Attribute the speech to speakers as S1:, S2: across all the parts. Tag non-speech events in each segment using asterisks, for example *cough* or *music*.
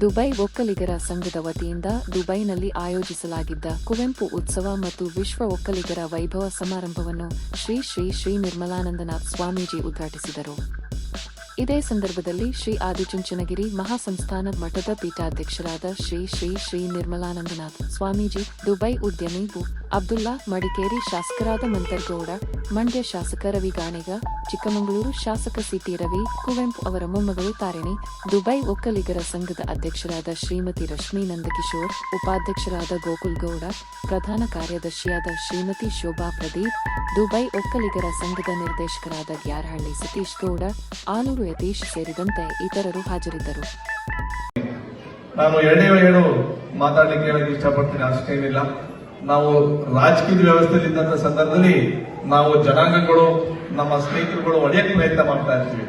S1: Dubai ಒಕ್ಕಲಿಗರ ಸಂಘದ ವತಿಯಿಂದ ದುಬೈನಲ್ಲಿ ಆಯೋಜಿಸಲಾಗಿದ್ದ ಕುವೆಂಪು ಉತ್ಸವ ಮತ್ತು ವಿಶ್ವ ಒಕ್ಕಲಿಗರ ವೈಭವ ಸಮಾರಂಭವನ್ನು ಶ್ರೀ ಶ್ರೀ ಶ್ರೀ ನಿರ್ಮಲಾನಂದನಾಥ್ ಸ್ವಾಮೀಜಿ ಉದ್ಘಾಟಿಸಿದರು. ಇದೇ ಸಂದರ್ಭದಲ್ಲಿ ಶ್ರೀ ಆದಿಚುಂಚನಗಿರಿ ಮಹಾಸಂಸ್ಥಾನ ಮಠದ ಪೀಠಾಧ್ಯಕ್ಷರಾದ ಶ್ರೀ ಶ್ರೀ ಶ್ರೀ ನಿರ್ಮಲಾನಂದನಾಥ್ ಸ್ವಾಮೀಜಿ, ದುಬೈ ಉದ್ಯಮಿ ಅಬ್ದುಲ್ಲಾ ಮಡಿಕೇರಿ ಶಾಸಕರಾದ ಮಂತರ್ಗೌಡ, ಮಂಡ್ಯ ಶಾಸಕ ರವಿ ಗಾಣಿಗ, ಚಿಕ್ಕಮಗಳೂರು ಶಾಸಕ ಸಿಟಿ ರವಿ, ಕುವೆಂಪು ಅವರ ಮೊಮ್ಮಗಳು ತಾರಿಣಿ, ದುಬೈ ಒಕ್ಕಲಿಗರ ಸಂಘದ ಅಧ್ಯಕ್ಷರಾದ ಶ್ರೀಮತಿ ರಶ್ಮಿ ನಂದಕಿಶೋರ್, ಉಪಾಧ್ಯಕ್ಷರಾದ ಗೋಕುಲ್ ಗೌಡ, ಪ್ರಧಾನ ಕಾರ್ಯದರ್ಶಿಯಾದ ಶ್ರೀಮತಿ ಶೋಭಾ ಪ್ರದೀಪ್, ದುಬೈ ಒಕ್ಕಲಿಗರ ಸಂಘದ ನಿರ್ದೇಶಕರಾದ ಗ್ಯಾರಹಳ್ಳಿ ಸತೀಶ್ ಗೌಡ ಆಲೂರು ಯತೀಶ್ ಸೇರಿದಂತೆ ಇತರರು ಹಾಜರಿದ್ದರು.
S2: ನಾನು ಎರಡೇ ಏನು ಮಾತಾಡಲಿಕ್ಕೆ ಹೇಳಕ್ಕೆ ಇಷ್ಟಪಡ್ತೀನಿ ಅಷ್ಟೇನಿಲ್ಲ ನಾವು ರಾಜಕೀಯ ವ್ಯವಸ್ಥೆಯಲ್ಲಿ ಇದ್ದಂತ ಸಂದರ್ಭದಲ್ಲಿ ನಾವು ಜನಾಂಗಗಳು, ನಮ್ಮ ಸ್ನೇಹಿತರುಗಳು ಒಡೆಯಕ್ಕೆ ಪ್ರಯತ್ನ ಮಾಡ್ತಾ ಇರ್ತೀವಿ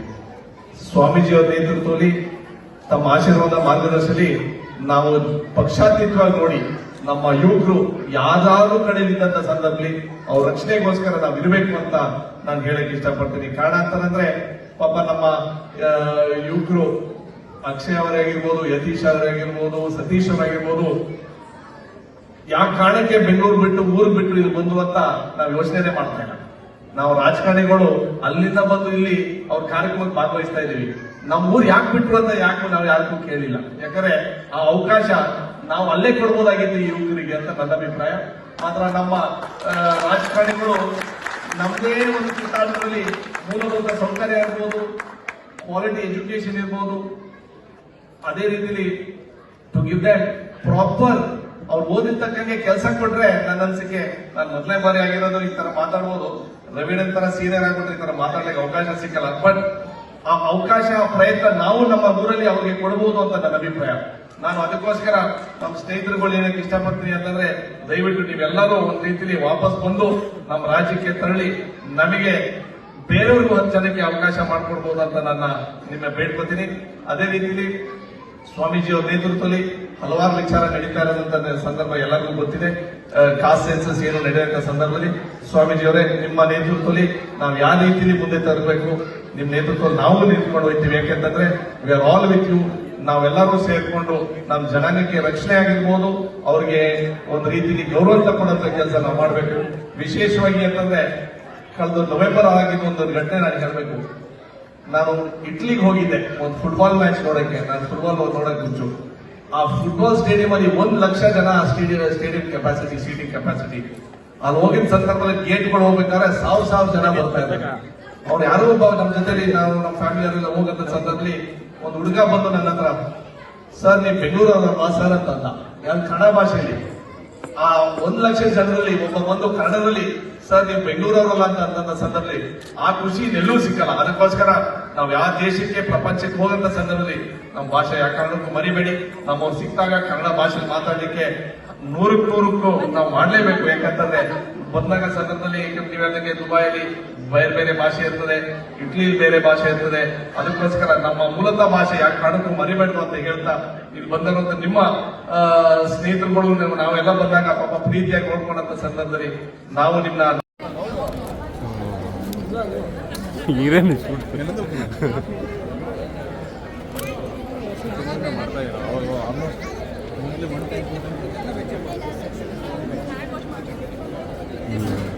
S2: ಸ್ವಾಮೀಜಿಯವರ ನೇತೃತ್ವದಲ್ಲಿ, ತಮ್ಮ ಆಶೀರ್ವಾದ ಮಾರ್ಗದರ್ಶನದಲ್ಲಿ ನಾವು ಪಕ್ಷಾತೀತವಾಗಿ ನೋಡಿ ನಮ್ಮ ಯುವಕರು ಯಾವ್ದಾದ್ರು ಕಡೆಯಲ್ಲಿದ್ದಂತ ಸಂದರ್ಭದಲ್ಲಿ ಅವ್ರ ರಕ್ಷಣೆಗೋಸ್ಕರ ನಾವು ಇರಬೇಕು ಅಂತ ನಾನು ಹೇಳಕ್ ಇಷ್ಟಪಡ್ತೀನಿ. ಕಾರಣ ಅಂತಂದ್ರೆ ಪಾಪ ನಮ್ಮ ಯುವಕರು ಅಕ್ಷಯ್ ಅವರಾಗಿರ್ಬೋದು, ಯತೀಶ್ ಅವರಾಗಿರ್ಬೋದು, ಸತೀಶ್ ಅವರಾಗಿರ್ಬೋದು, ಯಾವ ಕಾರಣಕ್ಕೆ ಬೆಂಗಳೂರು ಬಿಟ್ಟು ಊರು ಬಿಟ್ಟು ಇಲ್ಲಿ ಬಂದು ಅಂತ ನಾವು ಯೋಚನೆ ಮಾಡ್ತಾ ಇಲ್ಲ. ನಾವು ರಾಜಕಾರಣಿಗಳು ಅಲ್ಲಿಂದ ಬಂದು ಇಲ್ಲಿ ಅವ್ರ ಕಾರ್ಯಕ್ರಮಕ್ಕೆ ಭಾಗವಹಿಸ್ತಾ ಇದೀವಿ ನಮ್ಮ ಊರು ಯಾಕೆ ಬಿಟ್ರು ಅಂತ ಯಾಕೆ ನಾವು ಯಾರಿಗೂ ಕೇಳಿಲ್ಲ. ಯಾಕಂದ್ರೆ ಆ ಅವಕಾಶ ನಾವು ಅಲ್ಲೇ ಕೊಡ್ಬೋದಾಗಿತ್ತು ಈ ಯುವಕರಿಗೆ ಅಂತ ನನ್ನ ಅಭಿಪ್ರಾಯ. ಮಾತ್ರ ನಮ್ಮ ರಾಜಕಾರಣಿಗಳು ನಮ್ಮದೇ ಒಂದು ಕಿತ್ತಾಟದಲ್ಲಿ ಮೂಲಭೂತ ಸೌಕರ್ಯ ಇರ್ಬೋದು ಕ್ವಾಲಿಟಿ ಎಜುಕೇಶನ್ ಇರ್ಬೋದು. ಅದೇ ರೀತಿಲಿ ಟು ಗಿವ್ ದಟ್ ಪ್ರಾಪರ್ ಅವ್ರು ಓದಿದ ತಕ್ಕಂಗೆ ಕೆಲಸ ಕೊಟ್ರೆ ನನ್ನ ಅನ್ಸಿಕೆ ನಾನು ಮೊದಲನೇ ಬಾರಿ ಆಗಿರೋದು ಈ ತರ ಮಾತಾಡ್ಬೋದು. ರವೀಣನ್ ತರ ಸೀನಿಯರ್ ಆಗ್ಬಿಟ್ರೆ ಈ ತರ ಮಾತಾಡ್ಲಿಕ್ಕೆ ಅವಕಾಶ ಸಿಕ್ಕಲ್ಲ. ಬಟ್ ಆ ಅವಕಾಶ ಪ್ರಯತ್ನ ನಾವು ನಮ್ಮ ಊರಲ್ಲಿ ಅವ್ರಿಗೆ ಕೊಡಬಹುದು ಅಂತ ನನ್ನ ಅಭಿಪ್ರಾಯ. ನಾನು ಅದಕ್ಕೋಸ್ಕರ ನಮ್ಮ ಸ್ನೇಹಿತರುಗಳು ಏನಕ್ಕೆ ಇಷ್ಟಪಡ್ತೀನಿ ಅಂತಂದ್ರೆ, ದಯವಿಟ್ಟು ನೀವೆಲ್ಲರೂ ಒಂದ್ ರೀತಿಲಿ ವಾಪಸ್ ಬಂದು ನಮ್ಮ ರಾಜ್ಯಕ್ಕೆ ತರಳಿ, ನಮಗೆ ಬೇರೆಯವ್ರಿಗೂ ಹತ್ತು ಜನಕ್ಕೆ ಅವಕಾಶ ಮಾಡಿಕೊಡ್ಬೋದಂತ ನನ್ನ ನಿಮ್ಮ ಬೇಡ್ಕೊತೀನಿ. ಅದೇ ರೀತಿಲಿ ಸ್ವಾಮೀಜಿ ಅವರ ನೇತೃತ್ವದಲ್ಲಿ ಹಲವಾರು ವಿಚಾರ ನಡೀತಾ ಇರೋದಂತ ಸಂದರ್ಭ ಎಲ್ಲರಿಗೂ ಗೊತ್ತಿದೆ. ಕಾಸ್ಟ್ ಸೆನ್ಸಸ್ ಏನು ನಡೆಯುವಂತ ಸಂದರ್ಭದಲ್ಲಿ ಸ್ವಾಮೀಜಿ ಅವರೇ, ನಿಮ್ಮ ನೇತೃತ್ವದಲ್ಲಿ ನಾವು ಯಾವ ರೀತಿಲಿ ಮುಂದೆ ತರಬೇಕು ನಿಮ್ಮ ನೇತೃತ್ವದಲ್ಲಿ ನಾವು ನಿಂತ್ಕೊಂಡು ಹೋಗ್ತೀವಿ. ಯಾಕೆಂತಂದ್ರೆ we are all with you ನಾವೆಲ್ಲರೂ ಸೇರಿಕೊಂಡು ನಮ್ಮ ಜನಾಂಗಕ್ಕೆ ರಕ್ಷಣೆ ಆಗಿರ್ಬೋದು. ಅವ್ರಿಗೆ ಒಂದು ರೀತಿಲಿ ಗೌರವ ತಕ್ಕೊಂಡಂತ ಕೆಲಸ ನಾವು ಮಾಡಬೇಕು. ವಿಶೇಷವಾಗಿ ಅಂತಂದ್ರೆ ಕಳೆದ ನವೆಂಬರ್ ಆಗಿದ್ದು ಒಂದು ಘಟನೆ ನಾನು ಹೇಳಬೇಕು. ನಾನು ಇಟ್ಲಿಗೆ ಹೋಗಿದ್ದೆ, ಒಂದು ಫುಟ್ಬಾಲ್ ಮ್ಯಾಚ್ ನೋಡಕ್ಕೆ. ನಾನು ಫುಟ್ಬಾಲ್ ನೋಡಕ್ ಮುಂಚು ಆ ಫುಟ್ಬಾಲ್ ಸ್ಟೇಡಿಯಂ ಅಲ್ಲಿ ಒಂದ್ ಲಕ್ಷ ಜನ stadium stadium capacity seating capacity ಅಲ್ಲಿ ಹೋಗಿದ ಸಂದರ್ಭದಲ್ಲಿ ಗೇಟ್ಗಳು ಹೋಗ್ಬೇಕಾದ್ರೆ ಸಾವಿರ ಸಾವಿರ ಜನ ಬರ್ತಾ ಇದ್ದಾರೆ ಅವ್ರು ಯಾರು ಒಬ್ಬ ನಮ್ಮ ಜೊತೆಲಿ, ನಾವು ನಮ್ಮ ಫ್ಯಾಮಿಲಿ ಅವರೆಲ್ಲ ಹೋಗಂತ ಸಂದರ್ಭದಲ್ಲಿ ಒಂದು ಹುಡುಗ ಬಂದು ನನ್ನ ಹತ್ರ, ಸರ್, ನೀವು ಬೆಂಗಳೂರವ್ರ ಸರ್ ಅಂತ ಅಂದ ಯಾರು ಕನ್ನಡ ಭಾಷೆಯಲ್ಲಿ? ಆ ಒಂದ್ ಲಕ್ಷ ಜನರಲ್ಲಿ, ಒಬ್ಬ ಒಂದು ಕನ್ನಡದಲ್ಲಿ, ಸರ್, ನೀವು ಬೆಂಗಳೂರವರಲ್ಲ ಅಂತ ಅಂದಂತ ಸಂದರ್ಭದಲ್ಲಿ, ಆ ಖುಷಿ ಎಲ್ಲೂ ಸಿಕ್ಕಲ್ಲ. ಅದಕ್ಕೋಸ್ಕರ ನಾವು ಯಾವ ದೇಶಕ್ಕೆ, ಪ್ರಪಂಚಕ್ಕೆ ಹೋಗಂತ ಸಂದರ್ಭದಲ್ಲಿ ನಮ್ಮ ಭಾಷೆ ಯಾವ ಕಾರಣಕ್ಕೂ ಮರಿಬೇಡಿ. ನಮ್ಮವ್ರು ಸಿಕ್ಕಾಗ ಕನ್ನಡ ಭಾಷೆ ಮಾತಾಡ್ಲಿಕ್ಕೆ ನೂರಕ್ ನೂರಕ್ಕೂ ನಾವು ಮಾಡ್ಲೇಬೇಕು. ಯಾಕಂತಂದ್ರೆ ಬಂದಾಗ ಸದನದಲ್ಲಿ ಏಕೆಂದ್ರೆ ನೀವು ಹೇಳ್ದಂಗೆ ದುಬೈಯಲ್ಲಿ ಬೇರೆ ಬೇರೆ ಭಾಷೆ ಇರ್ತದೆ ಇಟ್ಲಿ ಬೇರೆ ಭಾಷೆ ಇರ್ತದೆ. ಅದಕ್ಕೋಸ್ಕರ ನಮ್ಮ ಮೂಲತಃ ಭಾಷೆ ಯಾಕೆ ಕಾರಣಕ್ಕೂ ಮರಿಬೇಡ್ದು ಅಂತ ಹೇಳ್ತಾ ಇಲ್ಲಿ ಬಂದಿರುವಂತ ನಿಮ್ಮ ಸ್ನೇಹಿತರುಗಳು ನೀವು- ನಾವೆಲ್ಲ ಬಂದಾಗ ಪಾಪ ಪ್ರೀತಿಯಾಗಿ ನೋಡ್ಕೊಂಡಂತ ಸಂದರ್ಭದಲ್ಲಿ ನಾವು ನಿಮ್ನ
S3: ಇರೇನು *laughs*
S4: Thank you.